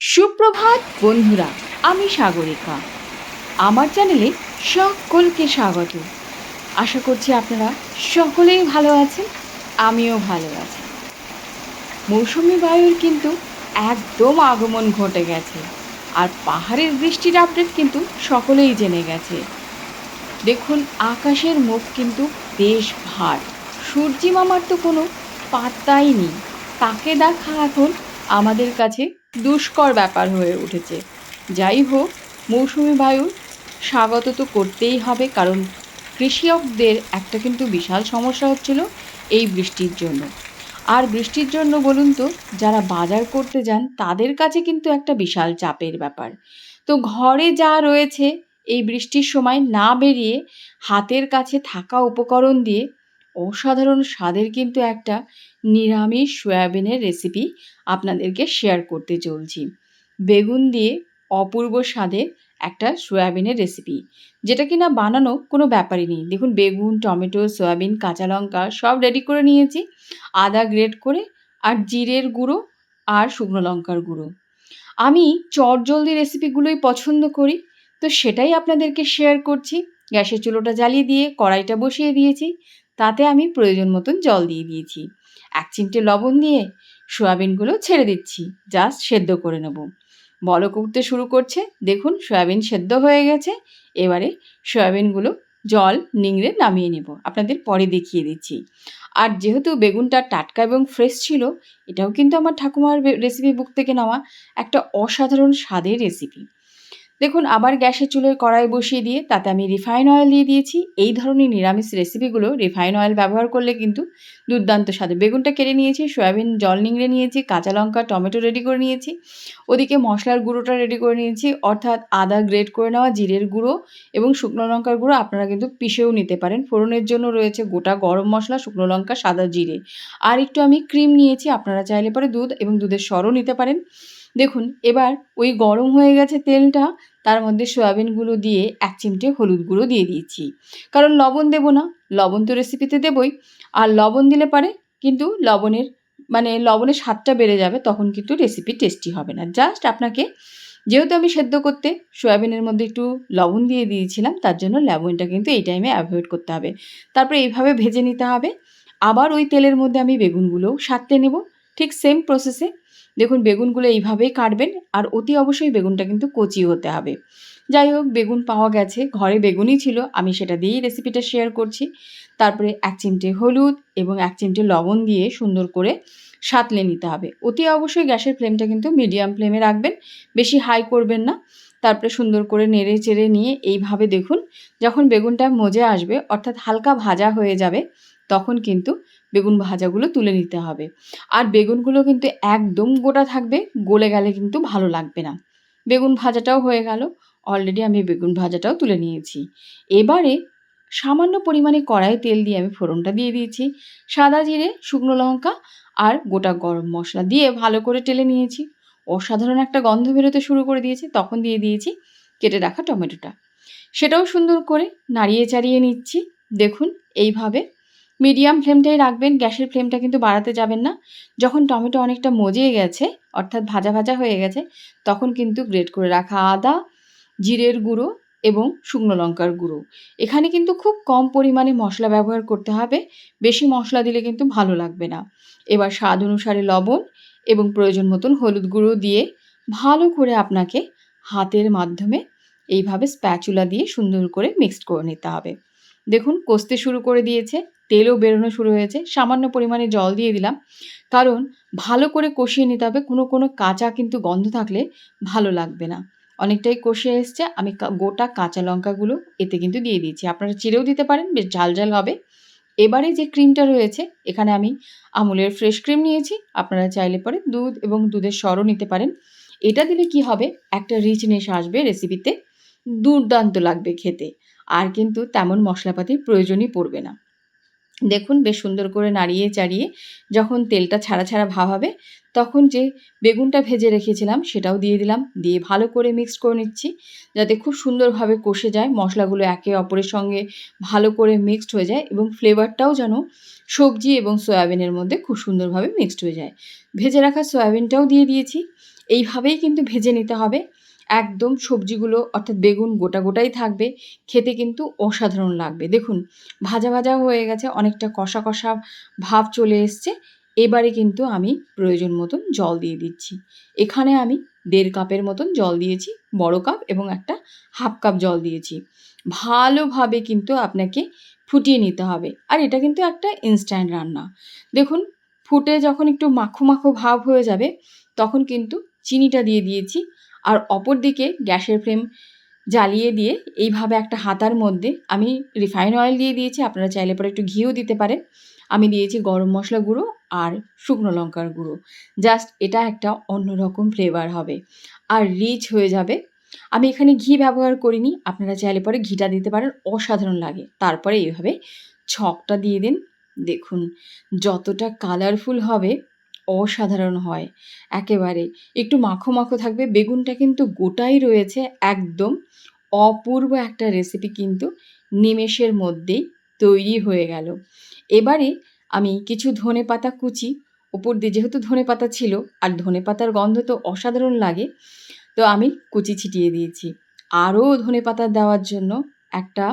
সুপ্রভাত, বন্ধুরা, আমি সাগরিকা। আমার চ্যানেলে সকলকে স্বাগত। আশা করছি আপনারা সকলেই ভালো আছেন, আমিও ভালো আছি। মৌসুমি বায়ুর কিন্তু একদম আগমন ঘটে গেছে, আর পাহাড়ের বৃষ্টির আপডেট কিন্তু সকলেই জেনে গেছে। দেখুন, আকাশের মুখ কিন্তু বেশ ভার। সূর্যি মামার তো কোনো পাত্তাই নেই। তাকে দেখা এখন আমাদের কাছে দুষ্কর ব্যাপার হয়ে উঠেছে। যাই হোক, মৌসুমি বায়ু স্বাগত তো করতেই হবে, কারণ কৃষকদের একটা কিন্তু বিশাল সমস্যা হচ্ছিল এই বৃষ্টির জন্য। আর বৃষ্টির জন্য বলুন তো, যারা বাজার করতে যান, তাদের কাছে কিন্তু একটা বিশাল চাপের ব্যাপার। তো ঘরে যা রয়েছে, এই বৃষ্টির সময় না বেরিয়ে হাতের কাছে থাকা উপকরণ দিয়ে অসাধারণ স্বাদের কিন্তু একটা নিরামিষ সয়াবিনের রেসিপি আপনাদেরকে শেয়ার করতে চলছি। বেগুন দিয়ে অপূর্ব স্বাদের একটা সয়াবিনের রেসিপি যেটা কিনা বানানো কোনো ব্যাপারই নেই। দেখুন, বেগুন, টমেটো, সয়াবিন, কাঁচা লঙ্কা সব রেডি করে নিয়েছি। আদা গ্রেট করে আর জিরের গুঁড়ো আর শুকনো লঙ্কার গুঁড়ো। আমি চটজলদি রেসিপিগুলোই পছন্দ করি, তো সেটাই আপনাদেরকে শেয়ার করছি। গ্যাসের চুলোটা জ্বালিয়ে দিয়ে কড়াইটা বসিয়ে দিয়েছি। তাতে আমি প্রয়োজন মতন জল দিয়ে দিয়েছি। এক চিমটে লবণ দিয়ে সয়াবিনগুলো ছেড়ে দিচ্ছি জাস্ট সেদ্ধ করে নেব। বলক উঠতে শুরু করছে, দেখুন সয়াবিন সেদ্ধ হয়ে গেছে, এবারে সয়াবিনগুলো জল নিংড়ে নামিয়ে নেব। আপনাদের পরে দেখিয়ে দিচ্ছি। আর যেহেতু বেগুনটা টাটকা এবং ফ্রেশ ছিল, এটাও কিন্তু আমার ঠাকুমার রেসিপি বুক থেকে নেওয়া একটা অসাধারণ স্বাদের রেসিপি দেখুন, আবার গ্যাসের চুলের কড়াই বসিয়ে দিয়ে তাতে আমি রিফাইন অয়েল দিয়ে দিয়েছি। এই ধরনের নিরামিষ রেসিপিগুলো রিফাইন অয়েল ব্যবহার করলে কিন্তু দুর্দান্ত স্বাদে। বেগুনটা কেটে নিয়েছি, সয়াবিন জল নিংড়ে নিয়েছি, কাঁচা লঙ্কা, টমেটো রেডি করে নিয়েছি। ওদিকে মশলার গুঁড়োটা রেডি করে নিয়েছি, অর্থাৎ আদা গ্রেট করে নেওয়া জিরের গুঁড়ো এবং শুকনো লঙ্কার গুঁড়ো আপনারা কিন্তু পিষেও নিতে পারেন। ফোড়নের জন্য রয়েছে গোটা গরম মশলা, শুকনো লঙ্কা, সাদা জিরে। আর একটু আমি ক্রিম নিয়েছি, আপনারা চাইলে পরে দুধ এবং দুধের সরও নিতে পারেন। দেখুন, এবার ওই গরম হয়ে গেছে তেলটা, তার মধ্যে সয়াবিনগুলো দিয়ে এক চিমটে হলুদ গুঁড়ো দিয়ে দিয়েছি। কারণ লবণ দেবো না, লবণ তো রেসিপিতে দেবই। আর লবণ দিলে পারে, কিন্তু লবণের মানে লবণের স্বাদটা বেড়ে যাবে, তখন কিন্তু রেসিপি টেস্টি হবে না। জাস্ট আপনাকে, যেহেতু আমি সেদ্ধ করতে সয়াবিনের মধ্যে একটু লবণ দিয়ে দিয়েছিলাম, তার জন্য লবণটা কিন্তু এই টাইমে অ্যাভয়েড করতে হবে। তারপরে এইভাবে ভেজে নিতে হবে। আবার ওই তেলের মধ্যে আমি বেগুনগুলোও সারতে নেব। ঠিক সেম প্রসেসে দেখুন, বেগুনগুলো এইভাবেই কাটবেন আর অতি অবশ্যই বেগুনটা কিন্তু কচি হতে হবে। যাই হোক, বেগুন পাওয়া গেছে, ঘরে বেগুনই ছিল, আমি সেটা দিয়েই রেসিপিটা শেয়ার করছি। তারপরে এক চিমটে হলুদ এবং এক চিমটে লবণ দিয়ে সুন্দর করে সাঁতলে নিতে হবে। অতি অবশ্যই গ্যাসের ফ্লেমটা কিন্তু মিডিয়াম ফ্লেমে রাখবেন, বেশি হাই করবেন না। তারপরে সুন্দর করে নেড়ে চেড়ে নিয়ে এইভাবে দেখুন, যখন বেগুনটা মজে আসবে, অর্থাৎ হালকা ভাজা হয়ে যাবে, তখন কিন্তু বেগুন ভাজাগুলো তুলে নিতে হবে। আর বেগুনগুলো কিন্তু একদম গোটা থাকবে, গলে গেলে কিন্তু ভালো লাগবে না। বেগুন ভাজাটাও হয়ে গেল অলরেডি আমি বেগুন ভাজাটাও তুলে নিয়েছি। এবারে সামান্য পরিমাণে কড়াই তেল দিয়ে আমি ফোড়নটা দিয়ে দিয়েছি। সাদা জিরে, শুকনো লঙ্কা আর গোটা গরম মশলা দিয়ে ভালো করে টেলে নিয়েছি। অসাধারণ একটা গন্ধ বেরোতে শুরু করে দিয়েছে, তখন দিয়ে দিয়েছি কেটে রাখা টমেটোটা। সেটাও সুন্দর করে নাড়িয়ে চাড়িয়ে নিচ্ছি। দেখুন, এইভাবে মিডিয়াম ফ্লেমটাই রাখবেন, গ্যাসের ফ্লেমটা কিন্তু বাড়াতে যাবেন না। যখন টমেটো অনেকটা মজিয়ে গেছে, অর্থাৎ ভাজা ভাজা হয়ে গেছে, তখন কিন্তু গ্রেট করে রাখা আদা, জিরের গুঁড়ো এবং শুকনো লঙ্কার গুঁড়ো। এখানে কিন্তু খুব কম পরিমাণে মশলা ব্যবহার করতে হবে, বেশি মশলা দিলে কিন্তু ভালো লাগবে না। এবার স্বাদ অনুসারে লবণ এবং প্রয়োজন মতন হলুদ গুঁড়ো দিয়ে ভালো করে আপনাকে হাতের মাধ্যমে এইভাবে স্প্যাচুলা দিয়ে সুন্দর করে মিক্সড করে নিতে হবে। দেখুন, কষতে শুরু করে দিয়েছে, তেলও বেরোনো শুরু হয়েছে, সামান্য পরিমাণে জল দিয়ে দিলাম। কারণ, ভালো করে কষিয়ে নিতে হবে, কোনো কোনো কাঁচা কিন্তু গন্ধ থাকলে ভালো লাগবে না। অনেকটাই কষে এসছে, আমি গোটা কাঁচা লঙ্কাগুলো এতে কিন্তু দিয়ে দিয়েছি। আপনারা চিড়েও দিতে পারেন, বেশ ঝাল ঝাল হবে। এবারে যে ক্রিমটা রয়েছে, এখানে আমি আমুলের ফ্রেশ ক্রিম নিয়েছি, আপনারা চাইলে পরে দুধ এবং দুধের সরও নিতে পারেন। এটা দিলে কি হবে, একটা রিচনেস আসবে রেসিপিতে। দুর্দান্ত লাগবে খেতে। আর কিন্তু তেমন মশলাপাতির প্রয়োজনই পড়বে না। দেখুন বেশ সুন্দর করে নাড়িয়ে চাড়িয়ে যখন তেলটা ছাড়া ছাড়া ভাব হবে, তখন যে বেগুনটা ভেজে রেখেছিলাম সেটাও দিয়ে দিলাম। দিয়ে ভালো করে মিক্সড করে নিচ্ছি যাতে খুব সুন্দরভাবে কষে যায়, মশলাগুলো একে অপরের সঙ্গে ভালো করে মিক্সড হয়ে যায় এবং ফ্লেভারটাও যেন সবজি এবং সয়াবিনের মধ্যে খুব সুন্দরভাবে মিক্সড হয়ে যায়। ভেজে রাখা সয়াবিনটাও দিয়ে দিয়েছি। এইভাবেই কিন্তু ভেজে নিতে হবে। একদম সবজিগুলো অর্থাৎ বেগুন গোটা গোটাই থাকবে, খেতে কিন্তু অসাধারণ লাগবে। দেখুন, ভাজা ভাজা হয়ে গেছে, অনেকটা কষা কষা ভাব চলে এসছে। এবারে কিন্তু আমি প্রয়োজন মতন জল দিয়ে দিচ্ছি। এখানে আমি দেড় কাপের মতন জল দিয়েছি, বড় কাপ এবং একটা হাফ কাপ জল দিয়েছি। ভালোভাবে কিন্তু আপনাকে ফুটিয়ে নিতে হবে। আর এটা কিন্তু একটা ইনস্ট্যান্ট রান্না। দেখুন, ফুটে যখন একটু মাখো মাখো ভাব হয়ে যাবে, তখন কিন্তু চিনিটা দিয়ে দিয়েছি। আর অপর দিকে গ্যাসের ফ্লেম জ্বালিয়ে দিয়ে এইভাবে একটা হাতার মধ্যে আমি রিফাইন অয়েল দিয়ে দিয়েছি। আপনারা চাইলে পরে একটু ঘিও দিতে পারেন। আমি দিয়েছি গরম মশলা গুঁড়ো আর শুকনো লঙ্কার গুঁড়ো। জাস্ট এটা একটা অন্যরকম ফ্লেভার হবে আর রিচ হয়ে যাবে। আমি এখানে ঘি ব্যবহার করিনি। আপনারা চাইলে পরে ঘিটা দিতে পারেন। অসাধারণ লাগে। তারপরে এইভাবে ছকটা দিয়ে দিন। দেখুন যতটা কালারফুল হবে। অসাধারণ হয়। একেবারে। একটু মাখো মাখো থাকবে। বেগুনটা কিন্তু গোটাই রয়েছে একদম অপূর্ব একটা রেসিপি কিন্তু নিমেষের মধ্যেই তৈরি হয়ে গেল। এবারে আমি কিছু ধনে পাতা কুচি। ওপর দিয়ে যেহেতু ধনে পাতা ছিল, আর ধনে পাতার গন্ধ তো অসাধারণ লাগে, তো আমি কুচি ছিটিয়ে দিয়েছি। আরও ধনে পাতা দেওয়ার জন্য একটা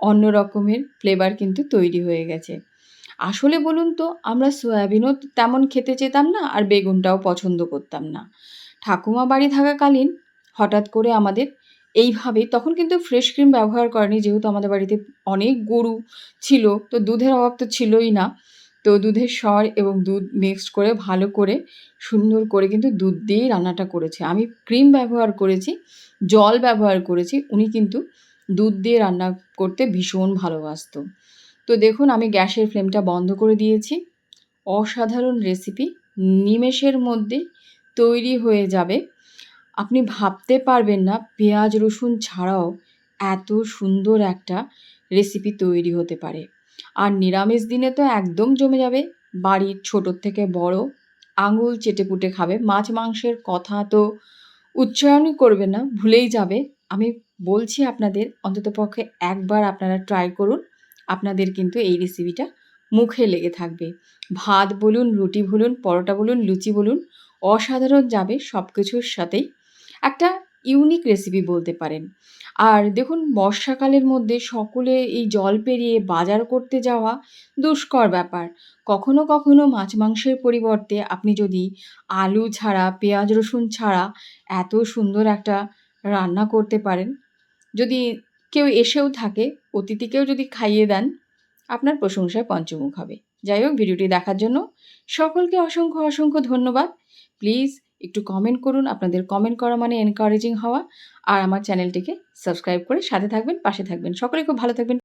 অন্য রকমের ফ্লেভার কিন্তু তৈরি হয়ে গেছে। আসলে বলুন তো, আমরা সয়াবিনও তেমন খেতে চেতাম না আর বেগুনটাও পছন্দ করতাম না। ঠাকুমা বাড়ি থাকাকালীন হঠাৎ করে আমাদের এইভাবে, তখন কিন্তু ফ্রেশ ক্রিম ব্যবহার করেনি যেহেতু আমাদের বাড়িতে অনেক গরু ছিল, তো দুধের অভাব তো ছিলই না। তো দুধের স্বর এবং দুধ মিক্সড করে, ভালো করে, সুন্দর করে কিন্তু দুধ দিয়েই রান্নাটা করেছে। আমি ক্রিম ব্যবহার করেছি, জল ব্যবহার করেছি, উনি কিন্তু দুধ দিয়ে রান্না করতে ভীষণ ভালোবাসতো। তো দেখুন, আমি গ্যাসের ফ্লেমটা বন্ধ করে দিয়েছি। অসাধারণ রেসিপি, নিমেষের মধ্যে তৈরি হয়ে যাবে। আপনি ভাবতে পারবেন না, পেঁয়াজ, রসুন ছাড়াও এত সুন্দর একটা রেসিপি তৈরি হতে পারে। আর নিরামিষ দিনে তো একদম জমে যাবে। বাড়ির ছোটোর থেকে বড় আঙুল চেটে পুটে খাবে। মাছ মাংসের কথা তো উচ্চারণই করবে না, ভুলেই যাবে। আমি বলছি আপনাদের, অন্ততপক্ষে একবার আপনারা ট্রাই করুন। আপনাদের কিন্তু এই রেসিপিটা মুখে লেগে থাকবে। ভাত বলুন, রুটি বলুন, পরোটা বলুন, লুচি বলুন, অসাধারণ যাবে সব কিছুর সাথেই। একটা ইউনিক রেসিপি বলতে পারেন। আর দেখুন, বর্ষাকালের মধ্যে সকলে এই জল পেরিয়ে বাজার করতে যাওয়া দুষ্কর ব্যাপার। কখনো কখনো মাছ মাংসের পরিবর্তে আপনি যদি আলু ছাড়া, পেঁয়াজ রসুন ছাড়া এত সুন্দর একটা রান্না করতে পারেন। যদি কেউ এসেও থাকে, অতিথিকেও যদি খাইয়ে দেন, আপনার প্রশংসায় পঞ্চমুখ হবে। যাই হোক, ভিডিওটি দেখার জন্য সকলকে অসংখ্য অসংখ্য ধন্যবাদ। প্লিজ একটু কমেন্ট করুন, আপনাদের কমেন্ট করা মানে এনকারেজিং হওয়া। আর আমার চ্যানেলটিকে সাবস্ক্রাইব করে সাথে থাকবেন, পাশে থাকবেন। সকলে খুব ভালো থাকবেন।